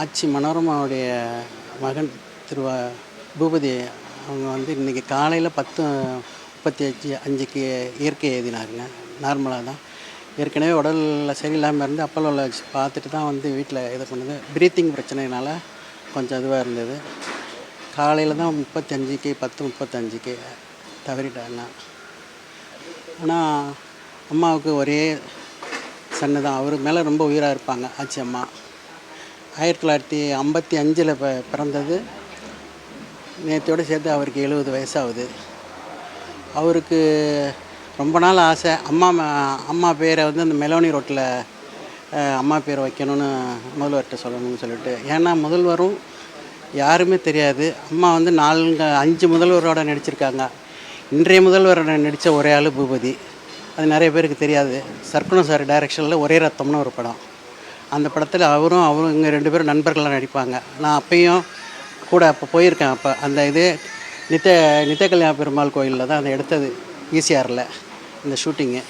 ஆட்சி மனோரமாவுடைய மகன் திருவா பூபதி அவங்க வந்து இன்றைக்கி காலையில் பத்து முப்பத்தி அஞ்சு அஞ்சுக்கு இயற்கை எழுதினாருங்க. நார்மலாக தான். ஏற்கனவே உடலில் சரியில்லாமல் இருந்து அப்போலோவில் வச்சு பார்த்துட்டு தான் வந்து வீட்டில் இது பண்ணுது. ப்ரீத்திங் பிரச்சனைனால கொஞ்சம் இதுவாக இருந்தது. காலையில் தான் முப்பத்தஞ்சுக்கு பத்து முப்பத்தஞ்சுக்கு தவறிட்டாங்க ஆனால் அம்மாவுக்கு ஒரே சன்னு தான் அவர் மேலே ரொம்ப உயிராக இருப்பாங்க ஆச்சி அம்மா. ஆயிரத்தி தொள்ளாயிரத்தி ஐம்பத்தி அஞ்சில் ப பிறந்தது. நேற்றோடு சேர்த்து அவருக்கு எழுபது வயசாகுது. அவருக்கு ரொம்ப நாள் ஆசை. அம்மா ம- அம்மா பேரை வந்து அந்த மெலோனி ரோட்டில் அம்மா பேர் வைக்கணும்னு முதல்வர்கிட்ட சொல்லணும்னு சொல்லிட்டு. ஏன்னா முதல்வரும் யாருமே தெரியாது. அம்மா வந்து நான்கு அஞ்சு முதல்வரோட நடிச்சிருக்காங்க. இன்றைய முதல்வரோட நடித்த ஒரே ஆள் பூபதி. அது நிறைய பேருக்கு தெரியாது. சர்க்குணம் சார் டைரக்ஷனில் ஒரே ரத்தம்னு ஒரு படம். அந்த படத்தில் அவரும் அவரும் இங்கே ரெண்டு பேரும் நண்பர்களாக நடிப்பாங்க. நான் அப்பயும் கூட அப்போ போயிருக்கேன் அப்போ. அந்த இது நித்த நித்த கல்யாண பெருமாள் கோயிலில் தான் அதை எடுத்தது ஈசிஆரில் இந்த ஷூட்டிங்கு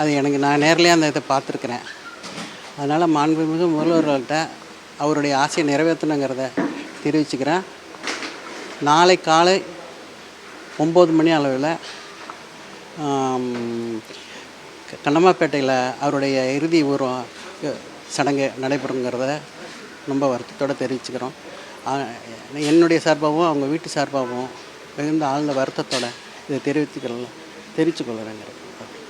அது எனக்கு நான் நேர்லேயே அந்த இதை பார்த்துருக்குறேன். அதனால் மாண்புமிகு முதல்வர்கள்ட்ட அவருடைய ஆசையை நிறைவேற்றணுங்கிறத தெரிவிச்சுக்கிறேன். நாளை காலை ஒம்பது மணி அளவில் கண்ணம்மாப்பேட்டையில் அவருடைய இறுதி ஊர்வம் சடங்கு நடைபெறுங்கிறத ரொம்ப வருத்தத்தோடு தெரிவிச்சுக்கிறோம். என்னுடைய சார்பாகவும் அவங்க வீட்டு சார்பாகவும் மிகுந்த ஆழ்ந்த வருத்தத்தோடு இதை தெரிவித்துக்கிறோம் தெரிவித்துக்கொள்கிறேங்கிறேன்